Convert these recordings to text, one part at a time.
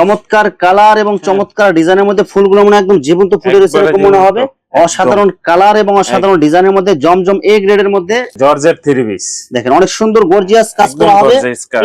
চমৎকার কালার এবং চমৎকার ডিজাইনের মধ্যে ফুলগুলো মনে একদম জীবন্ত ফুটে রয়েছে এরকম মনে হবে। অসাধারণ কালার এবং অসাধারণ ডিজাইনের মধ্যে জমজম এ গ্রেডের মধ্যে জর্জেট থ্রি পিস দেখেন অনেক সুন্দর গর্জিয়াস কাজ করা হবে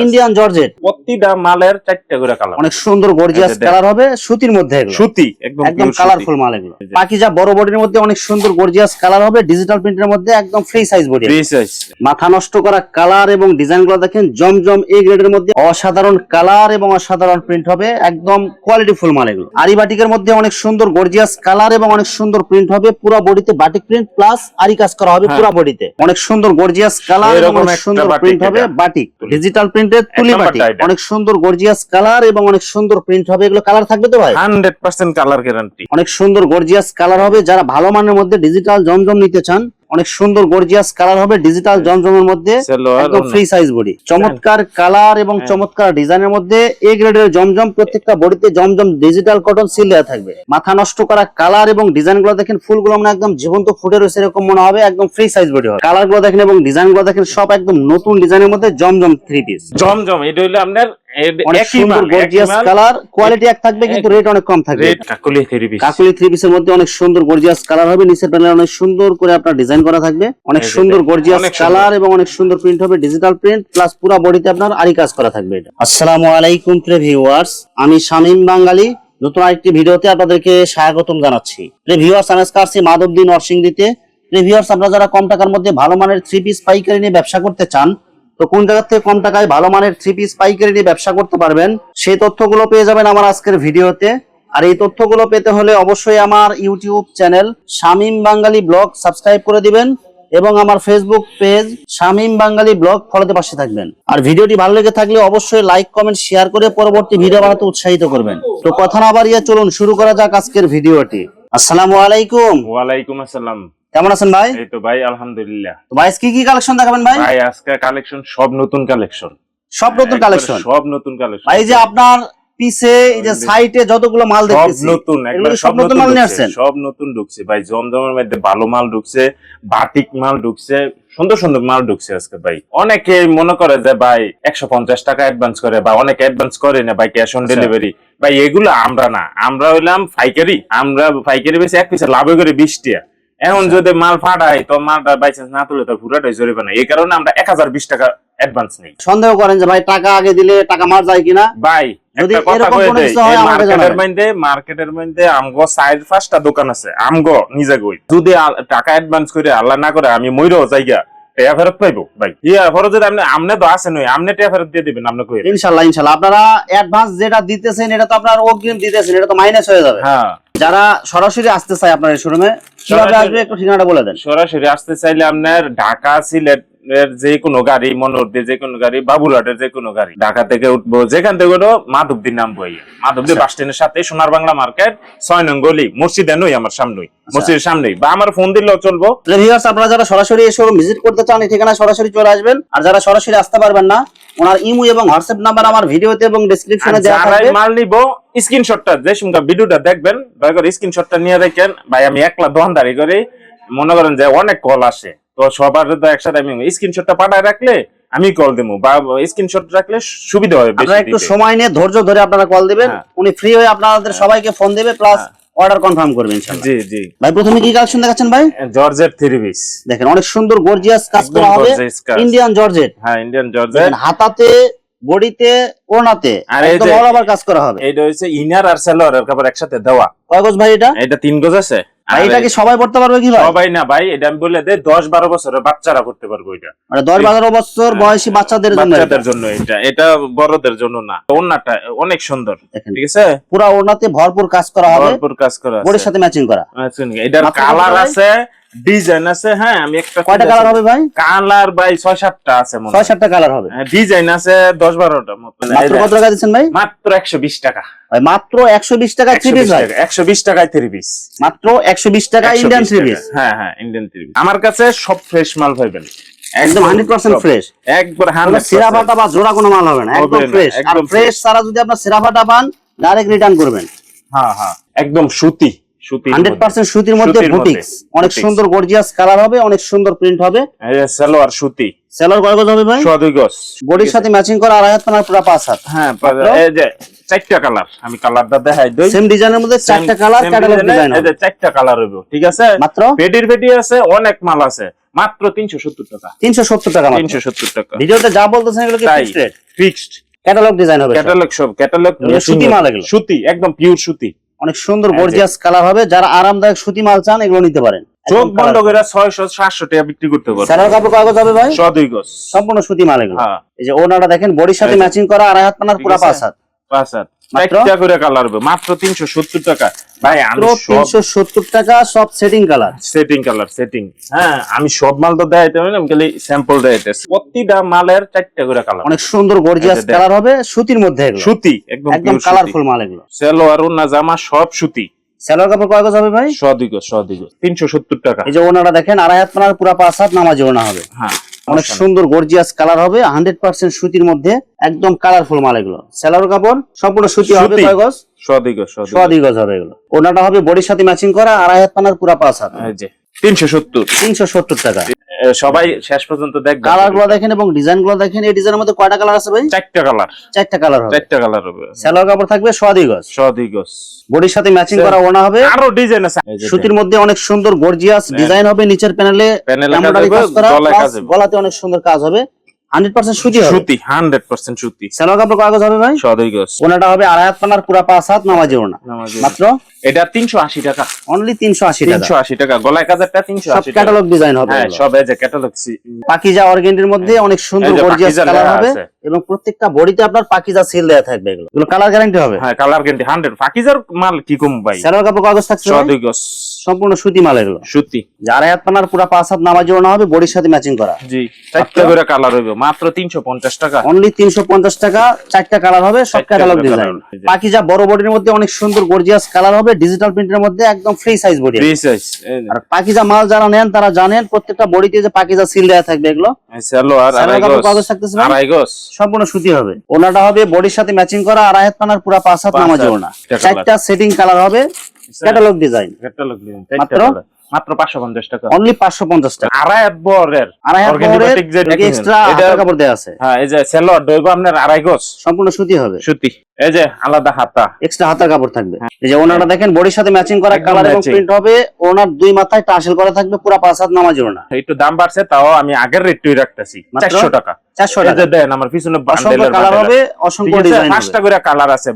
ইন্ডিয়ান জর্জেট। প্রতিটা মালের চারটা করে কালার অনেক সুন্দর গর্জিয়াস। কালার হবে সুতির মধ্যে সুতি একদম কালারফুল মাল এগুলো। এই যে। বড় বডির মধ্যে অনেক সুন্দর গর্জিয়াস কালার হবে ডিজিটাল প্রিন্টের মধ্যে একদম free size body. Free size। মাথা নষ্ট করা কালার এবং ডিজাইনগুলো দেখেন জমজম এ গ্রেডের মধ্যে অসাধারণ কালার এবং অসাধারণ প্রিন্ট হবে একদম কোয়ালিটি ফুল মাল এগুলো। আরিবাটিকের মধ্যে অনেক সুন্দর গর্জিয়াস কালার এবং অনেক সুন্দর প্রিন্ট হবে পুরো বডিতে বাটিক প্রিন্ট প্লাস আরি কাজ করা হবে হ্যাঁ। পুরো বডিতে অনেক সুন্দর গর্জিয়াস কালার এবং এরকম অনেক একটা সুন্দর প্রিন্ট হবে বাটিক ডিজিটাল প্রিন্টের তুলি বাটিক অনেক সুন্দর গর্জিয়াস কালার এবং অনেক সুন্দর প্রিন্ট হবে। এগুলো কালার থাকবে তো ভাই? 100% কালার গ্যারান্টি অনেক সুন্দর গর্জিয়াস কালার হবে। যারা ভালো মানের মধ্যে ডিজিটাল জমজম নিতে চান অনেক সুন্দর গর্জিয়াস কালার হবে ডিজিটাল জমজমের মধ্যে একদম ফ্রি সাইজ বডি চমৎকার কালার এবং হ্যাঁ। চমৎকার ডিজাইনের মধ্যে এ গ্রেডের জমজম প্রত্যেকটা বডিতে জমজম ডিজিটাল কটন সিল দেওয়া থাকবে। মাথা নষ্ট করা কালার এবং ডিজাইনগুলো দেখেন ফুলগুলো মানে একদম জীবন্ত ফুটে রয়েছে এরকম মনে হবে একদম ফ্রি সাইজ বডি হবে। কালারগুলো দেখেন এবং ডিজাইনগুলো দেখেন সব একদম নতুন ডিজাইনের মধ্যে জমজম থ্রি পিস জমজম এটা হইল আপনার অনেক সুন্দর গর্জিয়াস কালার কোয়ালিটি এক থাকবে কিন্তু রেট অনেক কম থাকবে। কাকুলি থ্রি পিস কাকুলি থ্রি পিসের মধ্যে অনেক সুন্দর গর্জিয়াস কালার হবে নিচের প্যানেল অনেক সুন্দর করে আপনার ডিজাইন করা থাকবে। অনেক সুন্দর গর্জিয়াস কালার এবং অনেক সুন্দর প্রিন্ট হবে ডিজিটাল প্রিন্ট প্লাস পুরো বডিতে আপনার আরি কাজ করা থাকবে এটা। আসসালামু আলাইকুম প্রিয় ভিউয়ার্স আমি শামীম বাঙালি। নতুন আরেকটি ভিডিওতে আপনাদেরকে স্বাগতম জানাচ্ছি। প্রিয় ভিউয়ার্স আমি আজকে আসছি মাধবদী নরসিংদীতে। প্রিয় ভিউয়ার্স আপনারা যারা কম টাকার মধ্যে ভালো মানের থ্রি পিস পাইকারি নিয়ে ব্যবসা করতে চান তো কোন জায়গা থেকে কম টাকায় ভালো মানের থ্রি পিস পাইকারি নিয়ে ব্যবসা করতে পারবেন, সেই তথ্যগুলো পেয়ে যাবেন আমার আজকের ভিডিওতে। আর এই তথ্যগুলো পেতে হলে অবশ্যই আমার YouTube channel Shamim Bangali blog subscribe করে দিবেন এবং আমার Facebook page Shamim Bangali blog ফলোতে পাশে থাকবেন। আর ভিডিওটি ভালো লেগে থাকলে অবশ্যই লাইক কমেন্ট শেয়ার করে পরবর্তী ভিডিও বানাতে উৎসাহিত করবেন। তো কথা না বাড়িয়ে চলুন শুরু করা যাক আজকের ভিডিওটি। আসসালামু আলাইকুম। ওয়ালাইকুম আসসালাম। কেমন আছেন ভাই? এই তো ভাই আলহামদুলিল্লাহ। তো ভাই আজকে কি কালেকশন দেখাবেন ভাই? ভাই আজকে কালেকশন সব নতুন কালেকশন সব নতুন কালেকশন সব নতুন কালেকশন ভাই যে আপনার পিছে এই যে সাইটে যতগুলো মাল দেখতেছি সব নতুন একবার সব নতুন মাল নিয়ে আসছেন? সব নতুন ঢুকছে। ভাই জমজমের মধ্যে ভালো মাল ঢুকছে বাটিক মাল ঢুকছে সুন্দর সুন্দর মাল ঢুকছে আজকে ভাই। অনেকে মনে করে যে ভাই একশো পঞ্চাশ টাকা অ্যাডভান্স করে বা অনেকে অ্যাডভান্স করে না ভাই ক্যাশ অন। ডেলিভারি ভাই এগুলো আমরা না আমরা হইলাম পাইকারি আমরা পাইকারি বেশি এক পিসে লাভে করে বিশ টাকা এখন। যদি মাল ফাটাই তো মালটা বাই চান্স না তুলে তো পুরাটাই জরিমানা। এই কারণে আমরা এক হাজার বিশ টাকা অ্যাডভান্স নেই। সন্দেহ করেন যে ভাই টাকা আগে দিলে টাকা মার যায় কিনা? ভাই যদি এরকম কোনো কিছু হয় আমাকে জানাবেন। মধ্যে মার্কেটের মধ্যে আমগো সাইড পাঁচটা দোকান আছে আমগো নিজে গই। যদি টাকা অ্যাডভান্স করে আল্লাহ না করে আমি মইরো জায়গা টেয়া ফেরত পাইবো ভাই। ইয়া ফেরত যদি আপনি আমনে তো আমনে টেয়া ফেরত দিয়ে দিবেন আপনি কই আপনারা অ্যাডভান্স যেটা দিতেছেন এটা তো আপনার অগ্রিম দিতেছেন এটা তো মাইনাস হয়ে যাবে। হ্যাঁ। যারা সরাসরি আসতে চায় আপনার এই শোরুমে কীভাবে আসবে? একটু ঠিকানাটা বলে দেন। সরাসরি আসতে চাইলে আপনার ঢাকা সিলেট এর যে কোনো গাড়ি মনোরদের যে কোনো গাড়ি বাবুরহাটের যে কোনো গাড়ি ঢাকা থেকে উঠবো যেখান থেকে উঠবো মাধবদী নামবো এই। মাধবদী আচ্ছা। বাস স্ট্যান্ডের সাথে সোনার বাংলা মার্কেট ছয় নং গলি মসজিদে নই আমার সামনেই আচ্ছা। মসজিদের সামনেই। বা আমার ফোন দিলেও চলবো। ভিউয়ার্স আপনারা যারা সরাসরি শোরুম ভিজিট করতে চান এই ঠিকানায় সরাসরি চলে আসবেন। আর যারা সরাসরি আসতে পারবেন না ওনার ইমো এবং হোয়াটসঅ্যাপ নাম্বার আমার ভিডিওতে এবং ডেসক্রিপশনে দেওয়া থাকবে। মাল নিবো স্ক্রিনশটটা যে সঙ্গে ভিডিওটা দেখবেন দয়া করে স্ক্রিনশটটা নিয়ে রাখেন। ভাই আমি একলা দোকানদারি করি। মনে করেন যে অনেক কল আসে। তো সবার তো একসাথে আমি স্ক্রিনশটটা পাঠায় রাখলে আমি কল দেবো বা স্ক্রিনশট রাখলে সুবিধা হবে আপনারা একটু সময় নিয়ে ধৈর্য ধরে আপনারা কল দিবেন হ্যাঁ। উনি ফ্রি হয়ে আপনাদের সবাইকে ফোন দেবে প্লাস অর্ডার কনফার্ম করবে ইনশাআল্লাহ জি জি। ভাই প্রথমে কি কালেকশন দেখাচ্ছেন ভাই? জর্জেট থ্রি পিস দেখেন অনেক সুন্দর গর্জিয়াস কাজ করা হবে। ইন্ডিয়ান জর্জেট হ্যাঁ ইন্ডিয়ান জর্জেট হাতাতে বডিতে ওনাতে আর এই যে- অল ওভার কাজ করা হবে। এইটা হচ্ছে ইনার আর সেলর এর কাপড় একসাথে দেওয়া। কয় গজ ভাই এটা? এটা তিন গজ আছে? আর এটা কি সবাই পড়তে পারবে কি ভাই? সবাই না ভাই এটা আমি বলে দেই দশ বারো বছরের বাচ্চারা পড়তে পারবে এটা মানে দশ বারো বছর বয়সী বাচ্চাদের জন্য এটা। বাচ্চাদের জন্য এটা। এটা বড়দের জন্য না ওন্নাটা অনেক সুন্দর ঠিক আছে? পুরা ভরপুর কাজ করা হবে। ভরপুর কাজ করা ওদের বডির সাথে ম্যাচিং করা। আচ্ছা, এটার কালার আছে ডিজাইন আছে হ্যাঁ আমি একটা কয়টা কালার হবে ভাই? কালার ভাই ছয় সাতটা আছে মনে ছয় সাতটা কালার হবে। ডিজাইন আছে দশ বারোটা মতো। মাত্র কত টাকা দিচ্ছেন ভাই? মাত্র একশো বিশ টাকা। ভাই মাত্র একশো বিশ টাকা থ্রি একশো পিস ভাই টাকা একশো বিশ টাকায় থ্রি পিস মাত্র একশো বিশ টাকা ইন্ডিয়ান থ্রি পিস হ্যাঁ হ্যাঁ ইন্ডিয়ান থ্রি পিস আমার কাছে সব ফ্রেশ মাল পাইবেন একদম হান্ড্রেড পার্সেন্ট সব। ফ্রেশ একবার ফাটা বা জোড়া কোনো মাল হবে না একদম ফ্রেশ আর ফ্রেশ যদি আপনার সেরা ফাটা পান ডাইরেক্ট রিটার্ন করবেন। হ্যাঁ হ্যাঁ একদম সুতি। হান্ড্রেড পার্সেন্ট সুতির মধ্যে বুটিক্স অনেক সুন্দর গর্জিয়াস কালার হবে অনেক সুন্দর প্রিন্ট হবে। সালোয়ার সুতি। কয় গজ হবে ভাই? সোয়া দুই গজ। বডির সাথে ম্যাচিং করা আড়াই হাত পানার পুরো পাঁচ হাত। হ্যাঁ এই যে চারটা কালার আমি কালারটা দেখাই দিই। সেম ডিজাইনের মধ্যে চারটা কালার ক্যাটালগ ডিজাইন এই যে চারটা কালার হইব ঠিক আছে? মাত্র? পেটির পেটি আছে অনেক মাল আছে। মাত্র তিনশো সত্তর টাকা। তিনশো সত্তর টাকা মাত্র। তিনশো সত্তর টাকা। ভিডিওতে যা বলতেছেন এগুলো কি ফিক্সড ফিক্সড ক্যাটালগ ডিজাইন হবে। ক্যাটালগ সব ক্যাটালগ সুতি মাল এগুলো। সুতি একদম পিওর সুতি। অনেক সুন্দর। গর্জিয়াস কালার হবে। যারা আরামদায়ক সুতি মাল চান এগুলো নিতে পারেন। চোখ বন্ধ করে ছয়শো সাতশো টাকা বিক্রি করতে পারবে স্যালোর কাপড় কাগজ হবে ভাই? দুই গজ। সম্পূর্ণ সুতি মাল এগুলো। হ্যাঁ। এই যে ওনাটা দেখেন বডির সাথে ম্যাচিং করা আড়াই হাত পানার পুরা। পাঁচ হাত। পাঁচ হাত। করে কালার হবে মাত্র তিনশো সত্তর টাকা। ভাই আমি মাত্র সব তিনশো সত্তর টাকা সব setting colour setting colour setting হ্যাঁ। আমি সব মাল তো দেখাইতে পারি আমি খালি স্যাম্পল দেখাইতেছি। প্রতিটা মালের চারটা করে কালার অনেক সুন্দর গর্জিয়াস। কালার হবে সুতির মধ্যে এগুলো। সুতি একদম একদম কালারফুল মাল এগুলো। সালোয়ার জামা সব সুতি। স্যালোর কাপড় কাগজ হবে ভাই? সদিগ সদিগ তিনশো সত্তর টাকা। এই যে ওনাটা দেখেন আড়াই হাত পানার পুরা পাঁচ হাত নামাজি ওনা হবে। হ্যাঁ। অনেক সুন্দর গর্জিয়াস কালার হবে। হান্ড্রেড পার্সেন্ট সুতির মধ্যে একদম কালারফুল মাল এগুলো। সেলার কাপড় সম্পূর্ণ সুতি হবে ছয় গজ। গজ হবে এগুলো। ওনাটা হবে বডির সাথে ম্যাচিং করা আড়াই হাত পানার পুরা পাঁচ হাত। তিনশো সত্তর। তিনশো সত্তর টাকা। সবাই শেষ পর্যন্ত দেখ কালারগুলো দেখেন এবং ডিজাইনগুলো দেখেন এই ডিজাইনের মধ্যে কয়টা কালার আছে ভাই? চারটা কালার। চারটা কালার হবে। চারটা কালার হবে। স্যালোর কাপড় থাকবে সোয়াদি গজ। বডির সাথে ম্যাচিং করা ওনা হবে। আরও ডিজাইন আছে। সুতির মধ্যে অনেক সুন্দর গর্জিয়াস ডিজাইন হবে নিচের প্যানেলে প্যানেলে কাজ করা। গলাতে অনেক সুন্দর কাজ হবে। হান্ড্রেড পার্সেন্ট সুতি হবে? সুতি হান্ড্রেড পার্সেন্ট সুতি। স্যালোর কাপড় কাগজ হবে ভাই? সদিগ ওনাটা হবে আড়াই হাত পানার পুরা পাঁচ হাত নামাজি ওনা মাত্র? এটা তিনশো আশি টাকা। অনলি তিনশো আশি তিনশো আশি টাকা। গলায় কাজারটা তিনশো আশি ক্যাটালগ ডিজাইন হবে হ্যাঁ সব এই ক্যাটালগ পাকিজা অর্গেন্ডির মধ্যে অনেক সুন্দর গর্জিয়াস কালার হবে এবং প্রত্যেকটা বডিতে আপনার পাকিজা সিল দেওয়া থাকবে এগুলো। কালার গ্যারান্টি হবে? হ্যাঁ কালার গ্যারান্টি হান্ড্রেড ফাকিজার মাল কি কম ভাই? স্যালোর কাপড় কাগজ থাকছে সম্পূর্ণ সুতি মাল এগুলো সুতি। যে আড়াই হাত পানার পুরা পাঁচ হাত নামাজি ওনা হবে বডির সাথে ম্যাচিং করা। জি চারটা করে কালার হইবে মাত্র তিনশো পঞ্চাশ টাকা। অনলি তিনশো পঞ্চাশ টাকা চারটা কালার হবে সব ক্যাটালগ ডিজাইন হবে। পাকিজা বড় বডির মধ্যে অনেক সুন্দর গর্জিয়াস কালার হবে ডিজিটাল প্রিন্টের মধ্যে একদম free size body free size আর পাকিজা মাল যারা নেন তারা জানেন প্রত্যেকটা বডিতে যে পাকিজা সিল দেওয়া থাকবে এগুলো। সালোয়ার স্যালোর আড়াই কাপড় গজ। থাকতেছে? আড়াই গজ। সম্পূর্ণ সুতি হবে। ওনাটা হবে বডির সাথে ম্যাচিং করা আড়াই হাত পানার পুরা পাঁচ হাত নামাজ চারটা চারটা সেটিং কালার হবে। ক্যাটালগ ডিজাইন ক্যাটালগ ডিজাইন মাত্র? মাত্র পাঁচশো পঞ্চাশ টাকা। অনলি পাঁচশো পঞ্চাশ টাকা। আড়াই বরের। আড়াই হাত Organic যে এক্সট্রা এটা- কাপড় দেওয়া আছে। হ্যাঁ এই যে সেলোয়ার দইব আপনার আড়াই গজ। সম্পূর্ণ সুতি হবে। সুতি। এই যে আলাদা হাতা। এক্সট্রা হাতার কাপড় থাকবে। এই যে ওনাটা দেখেন বডির সাথে ম্যাচিং করা কালার এবং প্রিন্ট হবে। ওনার দুই মাথায় টাসেল করা থাকবে পুরা পাঁচ হাত নামাজি ওনা একটু দাম বাড়ছে তাও আমি আগের রেটটাই রাখতেছি। মাত্র? চারশো টাকা। দেন আমার পিছনে বান্ডেলের কালার হবে অসংখ্য আছে ডিজাইন পাঁচটা করে কালার আছে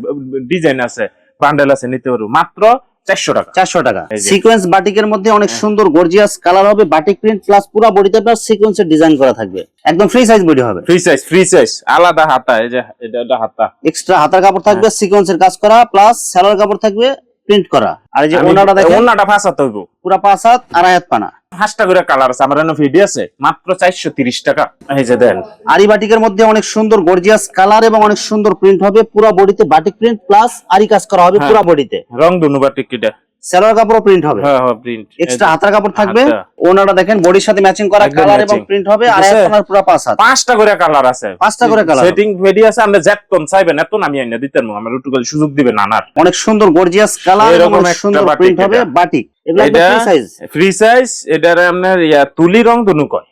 ডিজাইন আছে বান্ডেল আছে নিতে পারব মাত্র চারশো টাকা চারশো টাকা। হ্যাঁ। সিকোয়েন্স বাটিকের মধ্যে অনেক সুন্দর গর্জিয়াস কালার হবে বাটিক প্রিন্ট প্লাস পুরা বডিতে আপনার সিকোয়েন্সের ডিজাইন করা থাকবে একদম ফ্রি সাইজ বডি হবে ফ্রি সাইজ ফ্রি সাইজ আলাদা হাতা এই যে এটা হাতা এক্সট্রা হাতার কাপড় থাকবে হ্যাঁ। সিকোয়েন্সের কাজ করা প্লাস স্যালোর কাপড় থাকবে প্রিন্ট করা। আর এই যে ওনাটা দেখেন ওনাটা ফাঁসাতে হইব। পুরো পাঁচ হাত আয়াত পানা। পাঁচটা করে কালার আছে আমার এনে ভিডিও আছে মাত্র চারশো তিরিশ টাকা। এই যে দেন। আরি বাটিকের মধ্যে অনেক সুন্দর গর্জিয়াস কালার এবং অনেক সুন্দর প্রিন্ট হবে পুরো বডিতে বাটিক প্রিন্ট প্লাস আরি কাজ করা হবে পুরো পুরা বডিতে রং দুনু বাটিক টিকিটা স্যালোর কাপড় প্রিন্ট হবে। হ্যাঁ হ্যাঁ প্রিন্ট এক্সট্রা হাতার কাপড় থাকবে। হাতা। ওনাটা দেখেন বডির সাথে ম্যাচিং করা কালার এবং প্রিন্ট হবে আর আপনার পুরো পাঁচ হাত। পাঁচটা করে কালার আছে। পাঁচটা করে colour সেটিং ভিডিও আছে আমরা যেতন চাইবেন এত আমি আইনা দিতেন আমার একটু সুযোগ দিবেন নানার অনেক সুন্দর গর্জিয়াস কালার এবং এরকম সুন্দর প্রিন্ট হবে। বাটিক এগুলো এটা ফ্রি সাইজ ফ্রি সাইজ এটার আপনার তুলি রং দুনু কয়?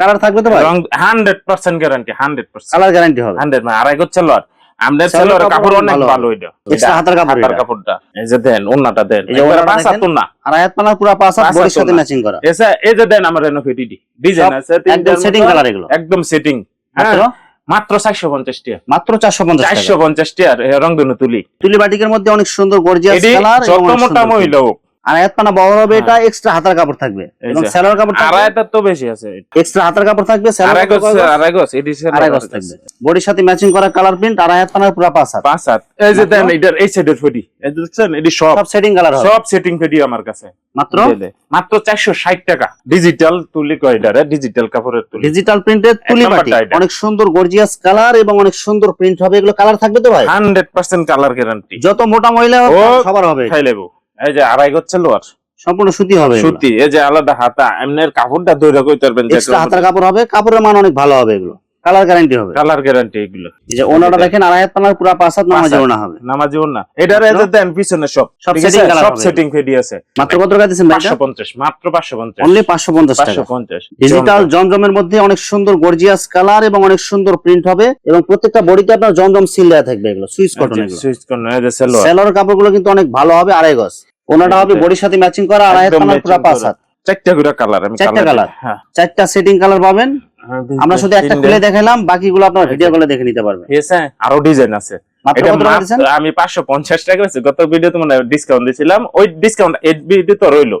কালার থাকবে তো ভাই? রং hundred percent guarantee hundred percent colour guarantee হবে। হান্ড্রেড মানে আড়াই গোছ সেলোয়ার। আমাদের সেলোয়ার সেলোয়ার কাপড় কাপড় অনেক ভালো। ভালো এটা এক্সট্রা কাপড় হাতার কাপড়টা। এই যে দেন ওন্নাটা দেন। এই যে একবারে পাঁচ হাত ওন্না আর হাত পানার পুরো পাঁচ হাত বডির সাথে ম্যাচিং করা। এসে এই যে দেন আমার এনো ফিটিডি ডিজাইন আছে একদম সেটিং কালার এগুলো। একদম সেটিং মাত্র? মাত্র চারশো পঞ্চাশ মাত্র চারশো পঞ্চাশ চারশো পঞ্চাশ তুলি। তুলি বাটিকের মধ্যে অনেক সুন্দর গর্জিয়াস কালার যত মোটা মহিলা হোক পানা বড় হবে এটা এক্সট্রা হাতার কাপড় থাকবে। এবং। কাপড় তো বেশি আছে এক্সট্রা হাতার কাপড় থাকবে আড়াই গজ আড়াই গজ থাকবে। বডির সাথে ম্যাচিং করা কালার প্রিন্ট পানার পুরো পাঁচ হাত। পাঁচ হাত। এই যে দেন এটার এই সাইডের ফেডি এই দেখছেন এটি সব সব সেটিং কালার হবে। সব সেটিং ফেডি আমার কাছে। মাত্র। মাত্র চারশো ষাট টাকা। ডিজিটাল তুলি কয়ডারে ডিজিটাল কাপড়ের তুলি। ডিজিটাল প্রিন্টের তুলি। অনেক সুন্দর গর্জিয়াস কালার এবং অনেক সুন্দর প্রিন্ট হবে। এগুলো কালার থাকবে তো ভাই? হান্ড্রেড পার্সেন্ট কালার গ্যারান্টি যত মোটা মহিলা সবার হবে খাই লেবু। এই যে আড়াই গজ লোয়ার সম্পূর্ণ সুতি হবে সুতি এই যে আলাদা হাতা এমনি কাপড়টা দৈরা কই পারবেন এক্সট্রা হাতার কাপড় হবে কাপড়ের মান অনেক ভালো হবে এগুলো। কালার গ্যারান্টি হবে। কালার গ্যারান্টি এগুলো। এই যে ওনাটা দেখেন আড়াই হাত পানার পুরো পাঁচ হাত নামাজে। ওনা হবে। নামাজি না এটার? এদের দেন পিছনে সব। সব setting সব সেটিং ফেডি আছে। মাত্র কত টাকা পাঁচশো পঞ্চাশ মাত্র পাঁচশো পঞ্চাশ। অনলি পাঁচশো পঞ্চাশ টাকা। পাঁচশো পঞ্চাশ। ডিজিটাল জমজমের মধ্যে অনেক সুন্দর গর্জিয়াস কালার এবং অনেক সুন্দর প্রিন্ট হবে এবং প্রত্যেকটা বডিতে আপনার জমজম সিল দেওয়া থাকবে এগুলো সুইচ আচ্ছা, কটন এগুলো। সুইচ কর্নার এই যে সালোয়ার। সেলর কাপড়গুলো কিন্তু অনেক ভালো হবে আড়াই গজ। ওনাটা হবে বডির সাথে ম্যাচিং করা হাত একদম পানার পুরো পাঁচ হাত চারটা করে কালার আমি চারটা colour? হ্যাঁ। চারটা সেটিং কালার পাবেন। আমরা শুধু একটা খুলে দেখালাম বাকিগুলো আপনার ভিডিও কলে দেখে নিতে পারবেন। ঠিক আছে আরও ডিজাইন আছে। আমি পাঁচশো পঞ্চাশ টাকা হয়েছে গত ভিডিওতে মানে ডিসকাউন্ট দিয়েছিলাম। ওই ডিসকাউন্ট এই ভিডিও তো রইল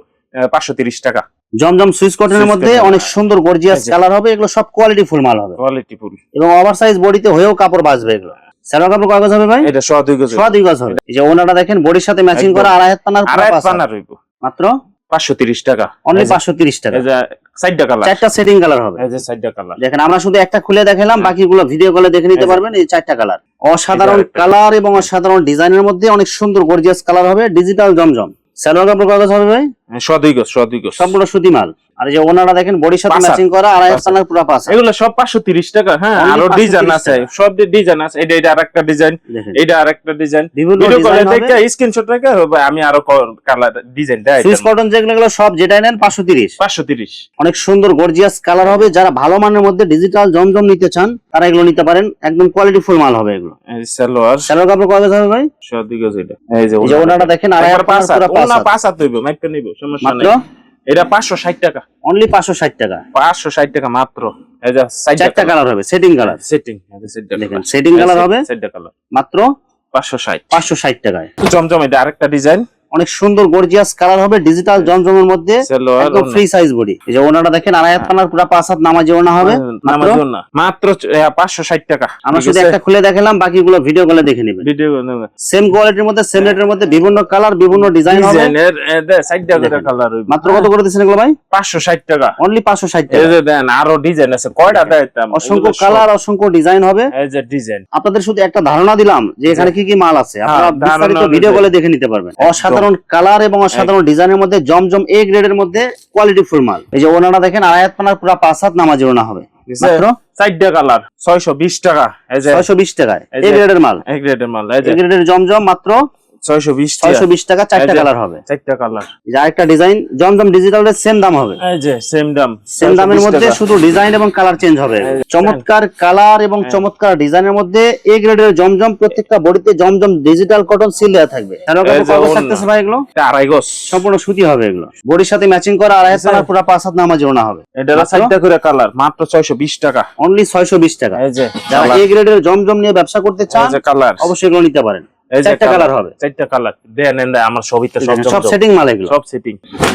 পাঁচশো তিরিশ টাকা। জমজম সুইচ কটনের মধ্যে অনেক হ্যাঁ। সুন্দর গর্জিয়াস কালার হবে। এগুলো সব কোয়ালিটি ফুল মাল হবে। Quality full. এবং ওভার সাইজ বডিতে হয়েও কাপড় বাঁচবে এগুলো। কাপড় কাগজ হবে ভাই? এটা সোয়া দুই গজ সোয়া দুই গজ হবে। এই যে ওনাটা দেখেন বডির সাথে ম্যাচিং। করা আড়াই হাত পানার আড়াই হাত। পানা রইব। মাত্র? পাঁচশো তিরিশ টাকা। অনলি এই যে- পাঁচশো তিরিশ টাকা। এই যে চারটা কালার চারটা সেটিং কালার হবে। এই যে চারটা কালার দেখেন আমরা শুধু একটা খুলে দেখালাম বাকিগুলো ভিডিও কলে দেখে নিতে পারবেন এই চারটা কালার অসাধারণ। কালার এবং অসাধারণ ডিজাইনের মধ্যে অনেক সুন্দর গর্জিয়াস কালার হবে ডিজিটাল জমজম। সেলোয়ার কাপড় কাগজ হবে ভাই? সোয়া দুই গজ সোয়া দুই গজ। সবগুলো সুতি মাল আর যে ওনারা দেখেন বডির সাথে ম্যাচিং করা হাত। পানার পুরো হাত। এগুলো সব পাঁচশো তিরিশ টাকা হ্যাঁ আরও ডিজাইন আছে সব ডিজাইন আছে এটা এটা আরেকটা ডিজাইন এটা আরেকটা ডিজাইন ভিডিও কলে দেখে স্ক্রিনশট রেখে আমি আরও কালার ডিজাইন দেয় সুইচ কটন যেগুলো সব যেটাই নেন পাঁচশো তিরিশ। পাঁচশো তিরিশ। অনেক সুন্দর গর্জিয়াস কালার হবে। যারা ভালো মানের মধ্যে ডিজিটাল জমজম নিতে চান তারা এগুলো নিতে পারেন। একদম কোয়ালিটি ফুল মাল হবে এগুলো। সালোয়ার। সেলোয়ার কাপড় হবে ভাই? দুই গজ এটা। এই যে ওনাটা দেখেন একবার পাঁচ পুরো পাঁচ। পাঁচ নিব সমস্যা নাই। এটা পাঁচশো ষাট টাকা। অনলি পাঁচশো ষাট টাকা। পাঁচশো ষাট টাকা মাত্র। এই যে চারটা কালার হবে সেটিং কালার সেটিং দেখেন সেটিং কালার হবে সেটটা কালার মাত্র পাঁচশো ষাট। পাঁচশো ষাট টাকায়। জমজম এটা আরেকটা ডিজাইন অনেক সুন্দর গর্জিয়াস কালার হবে ডিজিটাল জমজমের মধ্যে একদম ফ্রি সাইজ বডি এই যে ওনাটা দেখেন আড়াই হাত পানার পুরো পাঁচ হাত নামাজি ওনা হবে মাত্র। জন্য মাত্র পাঁচশো ষাট টাকা। আমরা শুধু একটা খুলে দেখালাম বাকিগুলো ভিডিও কলে দেখে নেবেন। ভিডিও সেম কোয়ালিটির মধ্যে সেম রেটের মধ্যে বিভিন্ন কালার বিভিন্ন ডিজাইন হবে। কালার মাত্র কত করে দিচ্ছেন এগুলো ভাই? পাঁচশো ষাট টাকা। অনলি পাঁচশো ষাট এই টাকা। যে দেন আরও ডিজাইন আছে। কয়টা দেয় অসংখ্য কালার অসংখ্য ডিজাইন হবে। এই যে ডিজাইন আপনাদের শুধু একটা ধারণা দিলাম যে এখানে কি কি মাল আছে। আপনারা হ্যাঁ, বিস্তারিত ভিডিও কলে দেখে নিতে পারবেন। অসাধারণ কালার এবং অসাধারণ ডিজাইনের মধ্যে জমজম এ গ্রেডের মধ্যে কোয়ালিটি ফুল মাল। এই যে ওনারা দেখেন আয়াত পানার পুরো পাঁচ হাত নামাজ ওনা হবে। চারটা কালার ছয়শো বিশ টাকা ছয়শো বিশ টাকায় এই এ গ্রেডের মাল। এক গ্রেডের মাল এ গ্রেডের জমজম মাত্র ছয়শো বিশ ছয়শো বিশ টাকা চারটা কালার হবে। চারটা কালার এই যে আরেকটা ডিজাইন জমজম ডিজিটালের সেম দাম হবে। এই যে সেম দাম। সেম দামের মধ্যে শুধু ডিজাইন এবং কালার চেঞ্জ হবে। চমৎকার কালার এবং হ্যাঁ। চমৎকার ডিজাইনের মধ্যে এ গ্রেডের জমজম প্রত্যেকটা বডিতে জমজম ডিজিটাল কটন সিল দেওয়া থাকবে। থাকতেছে ভাই এগুলো? এটা আড়াই গজ। সম্পূর্ণ সুতি হবে এগুলো। বডির সাথে ম্যাচিং করা আড়াই হাত পুরো পাঁচ হাত নামাজ ওনা হবে। এটা? চারটা করে কালার মাত্র ছয়শো বিশ টাকা। অনলি ছয়শো বিশ টাকা। এই যে যারা এ গ্রেডের জমজম নিয়ে ব্যবসা করতে চান কালার অবশ্যই এগুলো নিতে পারেন। চারটা কালার হবে। চারটা কালার দেন দেন দেন, আমার সবই তো সব দেখেন, সব জমজম। সেটিং মাল এগুলো। সব সেটিং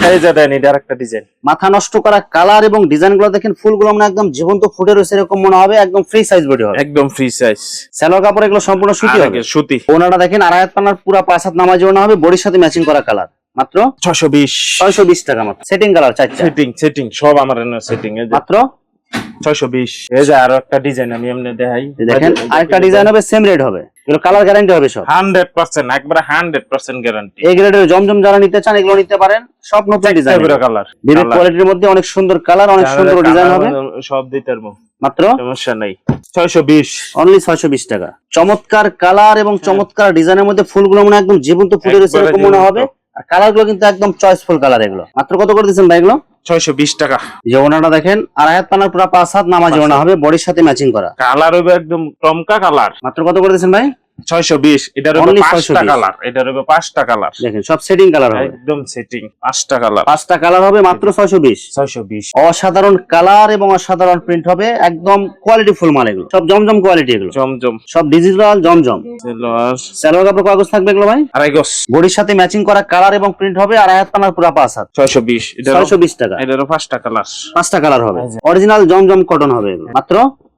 এই যে দেন এটা আরেকটা ডিজাইন মাথা নষ্ট করা কালার এবং ডিজাইন দেখেন ফুলগুলো মানে একদম জীবন্ত ফুটে রয়েছে এরকম মনে হবে একদম ফ্রি সাইজ বডি হবে। একদম ফ্রি সাইজ সালোয়ার কাপড় এগুলো সম্পূর্ণ সুতি হবে। সুতি। ওনারা দেখেন আড়াই পানার পুরো পাঁচ হাত নামাজ ওনা হবে বডির সাথে ম্যাচিং করা কালার মাত্র ছয়শো বিশ। ছয়শো বিশ টাকা মাত্র। সেটিং কালার চারটা। সেটিং সেটিং সব আমার সেটিং মাত্র? ছয়শো বিশ। এই যে আরও একটা ডিজাইন আমি এমনি দেখাই। দেখেন আরেকটা ডিজাইন হবে সেম রেট হবে। এগুলো কালার গ্যারান্টি হবে সব। হান্ড্রেড পার্সেন্ট একবারে হান্ড্রেড পার্সেন্ট গ্যারান্টি এই গ্রেডের জমজম যারা নিতে চান এগুলো নিতে পারেন। সব নতুন ডিজাইন কালার বিভিন্ন কোয়ালিটির মধ্যে অনেক সুন্দর কালার অনেক সুন্দর ডিজাইন হবে। সব দিতে পারব মাত্র? সমস্যা নেই। ছয়শো বিশ। অনলি ছয়শো বিশ টাকা। চমৎকার কালার এবং চমৎকার ডিজাইনের মধ্যে ফুলগুলো মনে হয় একদম জীবন্ত ফুটে রয়েছে এরকম মনে হবে। আর কালারগুলো কিন্তু একদম চয়েসফুল কালার এগুলো। মাত্র কত করে দিচ্ছেন ভাই এগুলো? ছয়শো বিশ টাকা। যে ওনাটা দেখেন আর আয়াত পানার পুরো পাঁচ হাত নামাজ ওনা হবে বডির সাথে ম্যাচিং করা। কালার হবে একদম টমকা কালার মাত্র কত করে দিচ্ছেন ভাই? ছয়শো বিশ এটার পাঁচটা কালার এটার হবে পাঁচটা কালার দেখেন সব সেটিং কালার হবে। একদম সেটিং পাঁচটা কালার পাঁচটা কালার হবে মাত্র ছয়শো বিশ। ছয়শো বিশ। অসাধারণ কালার এবং অসাধারণ প্রিন্ট হবে একদম কোয়ালিটি ফুল মাল এগুলো। সব জমজম কোয়ালিটি এগুলো। জমজম। সব ডিজিটাল জমজম। সেলোয়ার সালোয়ার কাপড় কাগজ থাকবে এগুলো ভাই? আড়াই গজ। বডির সাথে ম্যাচিং করা কালার এবং প্রিন্ট হবে আর হাত পানার পুরো পাঁচ হাত। ছয়শো বিশ ছয়শো বিশ টাকা। এটারও পাঁচটা কালার পাঁচটা কালার হবে। আচ্ছা। অরিজিনাল জমজম কটন হবে মাত্র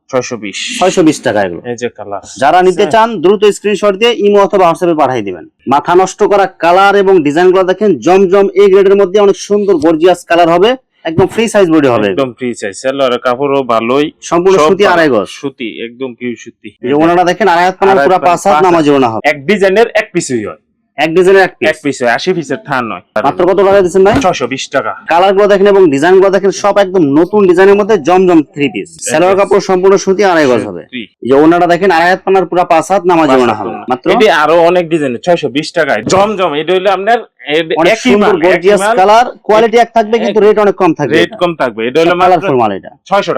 ছয়শো বিশ। ছয়শো বিশ টাকা এগুলো। এই যে কালার যারা নিতে চান দ্রুত স্ক্রিনশট দিয়ে ইমো অথবা হোয়াটসঅ্যাপে পাঠিয়ে দিবেন। মাথা নষ্ট করা কালার এবং ডিজাইনগুলো দেখেন জমজম এই গ্রেডের মধ্যে অনেক সুন্দর গর্জিয়াস কালার হবে। একদম ফ্রি সাইজ বডি হবে। একদম ফ্রি সাইজ সেলোয়ারের কাপড়ও ভালোই। সম্পূর্ণ সুতি আড়াই গজ। সুতি একদম পিউ সুতি। যে ওনারা দেখেন আড়াই হাত পুরো পাঁচ হাত ওনা হবে। এক ডিজাইনের এক পিসই হয় এক ডিজাইনের এক এক পিস পিসের থান নয়। মাত্র কত টাকা দিচ্ছেন ভাই? ছয়শো বিশ টাকা। কালারগুলো দেখেন এবং ডিজাইনগুলো দেখেন সব একদম নতুন ডিজাইনের মধ্যে জমজম থ্রি পিস সালোয়ার কাপড় সম্পূর্ণ সুতি আড়াই গজ হবে। Three। এই যে ওনাটা দেখেন আড়াই হাত পানার পুরা পাঁচ হাত নামাজ ওনা হবে। মাত্র? এটি আরও অনেক ডিজাইন ছয়শো বিশ টাকায়। জমজম এটা আপনার কালার কোয়ালিটি এক থাকবে কিন্তু রেট অনেক কম থাকবে। রেট কম থাকবে। এটা হলো মাত্র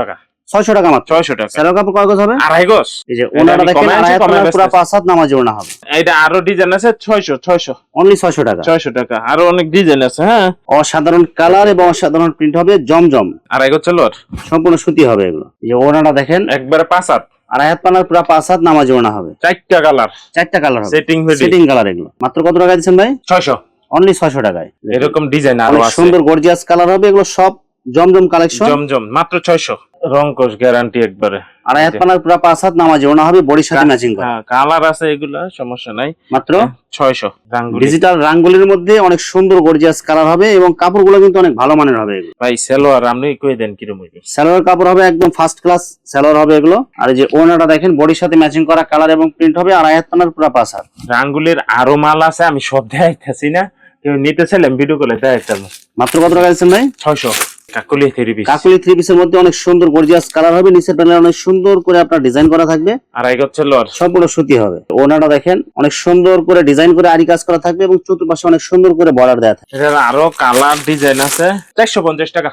টাকা। ছয়শো টাকা মাত্র। ছয়শো টাকা। কাপড় কয় গজ হবে? আড়াই গজ। এই যে আমি দেখেন আড়াই পুরা বেচতেছি। পাঁচ হাত নামাজ ওনা হবে। এটা আরও ডিজাইন আছে ছয়শো ছয়শো। অনলি ছয়শো টাকা। ছয়শো টাকা। আরও অনেক ডিজাইন আছে হ্যাঁ? অসাধারণ কালার এবং অসাধারণ প্রিন্ট হবে জমজম। আড়াই গজ সম্পূর্ণ সুতি হবে এগুলো। এই যে ওনাটা দেখেন একবারে পাঁচ হাত। আড়াই হাত পানার পুরা পাঁচ হাত নামাজ ওনা হবে। চারটা কালার চারটা কালার হবে। সেটিং সেটিং কালার এগুলো। মাত্র কত টাকা দিচ্ছেন ভাই? ছয়শো। অনলি ছয়শো টাকায়। এরকম ডিজাইন আরও সুন্দর গর্জিয়াস কালার হবে এগুলো সব জমজম কালেকশন জমজম মাত্র ছয়শো। রংকশ গ্যারান্টি একবারে। আড়াই হাত পানার পুরা পাঁচ হাত নামাজ ওনা হবে বডির সাথে ম্যাচিং করা। হ্যাঁ কালার আছে এগুলা সমস্যা নাই। মাত্র? ছয়শো রাঙ্গুলি। ডিজিটাল রাঙ্গুলির মধ্যে অনেক সুন্দর গর্জিয়াস কালার হবে এবং কাপড়গুলো কিন্তু অনেক ভালো মানের হবে ভাই সেলোয়ার আপনি কই দেন কিরম হইবে সালোয়ার কাপড় হবে একদম ফার্স্ট ক্লাস সালোয়ার হবে এগুলো। আর যে ওনাটা দেখেন বডির সাথে ম্যাচিং করা কালার এবং প্রিন্ট হবে আড়াই হাত পানার পুরা পাঁচ হাত। রাঙ্গুলির আরও মাল আছে আমি সব দেখাইতেছি না। কেউ নিতে চাইলাম ভিডিও করে দেখাইতাম। মাত্র কত টাকা দিচ্ছেন ভাই? ছয়শো। কাকুলি থ্রি পিস কাকুলি থ্রি পিসের মধ্যে অনেক সুন্দর গর্জিয়াস কালার হবে। নিচের প্যানেল অনেক সুন্দর করে আপনার ডিজাইন করা থাকবে। আড়াই গজ সেলোয়ার সম্পূর্ণ সুতি হবে। ওনাটা দেখেন অনেক সুন্দর করে ডিজাইন করে আরি কাজ করা থাকবে এবং চতুর্পাশে অনেক সুন্দর করে বর্ডার দেওয়া এটার আরও কালার ডিজাইন আছে। চারশো পঞ্চাশ টাকা।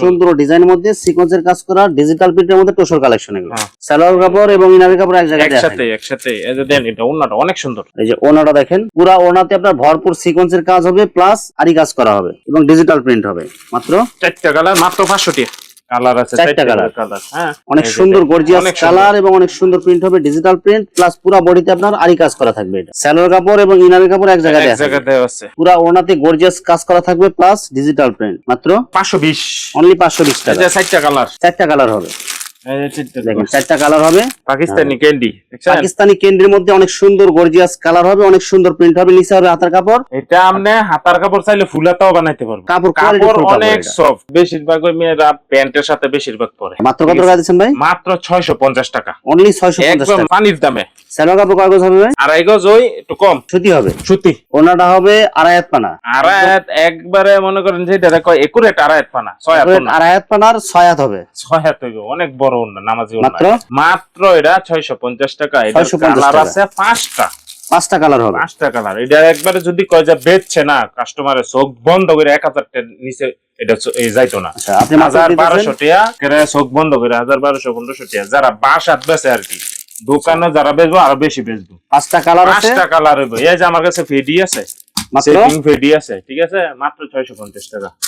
সুন্দর মধ্যে সিকোয়েন্সের কাজ করা ডিজিটাল প্রিন্টের মধ্যে টোসর কালেকশন এগুলো। হ্যাঁ। সালোয়ার কাপড় এবং ইনারের কাপড় এক জায়গায় একসাথে একসাথে। এই যে দেন এটা ওনাটা অনেক সুন্দর। এই যে ওনাটা দেখেন পুরা ওনাতে আপনার ভরপুর সিকোয়েন্সের কাজ হবে প্লাস আরি কাজ করা হবে। এবং ডিজিটাল প্রিন্ট হবে। মাত্র? চারটা কালার মাত্র পাঁচশো টাকা কালার আছে চারটা কালার। হ্যাঁ। অনেক সুন্দর গর্জিয়াস কালার এবং অনেক সুন্দর প্রিন্ট হবে ডিজিটাল প্রিন্ট প্লাস পুরা বডিতে আপনার আরি কাজ করা থাকবে এটা। স্যালোর কাপড় এবং ইনারের কাপড় এক জায়গায় এক জায়গাতে আছে। পুরা ওনাতে গর্জিয়াস কাজ করা থাকবে প্লাস ডিজিটাল প্রিন্ট মাত্র? পাঁচশো বিশ। অনলি পাঁচশো বিশ এই টাকা যে চারটা কালার। চারটা কালার হবে। চারটা দেখেন colour। চারটা কালার হবে। পাকিস্তানি ক্যান্ডি পাকিস্তানি কেন্দ্রের মধ্যে অনেক সুন্দর গর্জিয়াস কালার হবে অনেক সুন্দর প্রিন্ট হবে নিচে হবে হাতার কাপড়। এটা আপনি হাতার কাপড় চাইলে ফুলাতাও বানাইতে পারবেন। কাপড় কাপড় অনেক সফট বেশিরভাগ ওই মেয়েরা প্যান্টের সাথে বেশিরভাগ পরে। মাত্র কত টাকা দিচ্ছেন ভাই? মাত্র ছয়শো পঞ্চাশ টাকা। অনলি ছয়শো পঞ্চাশ একদম টাকা পানির দামে। সালোয়ার কাপড় কয় গজ হবে আড়াই গজ ওই একটু কম। সুতি হবে। সুতি। ওনাটা হবে আড়াই হাত পানা। আড়ায়াত একবারে মনে করেন যে এটা কয় একুরেট আড়ায়াত পানা ছয় হাত না আড়াই হাত পানার ছয় হাত হবে। ছয় হাত হইব অনেক বড়। ওন্না নামাজি ওন্না মাত্র? এটা ছয়শো পঞ্চাশ টাকা এটা কালার আছে পাঁচটা। পাঁচটা কালার হবে। পাঁচটা কালার এটা একবারে যদি কয় যে বেচছে না কাস্টমারের চোখ বন্ধ করে এক হাজার নিচে এটা যাইতো না। আচ্ছা আপনি কেরে চোখ বন্ধ করে যারা বাস হাত বেচে আর কি দোকানে যারা বেচবো আরও বেশি বেচবো। পাঁচটা কালার আছে? পাঁচটা কালার এই যে আমার কাছে ফেডি আছে সেটিং ফেডি আছে ঠিক আছে? মাত্র ছয়শো পঞ্চাশ টাকা। প্রিয়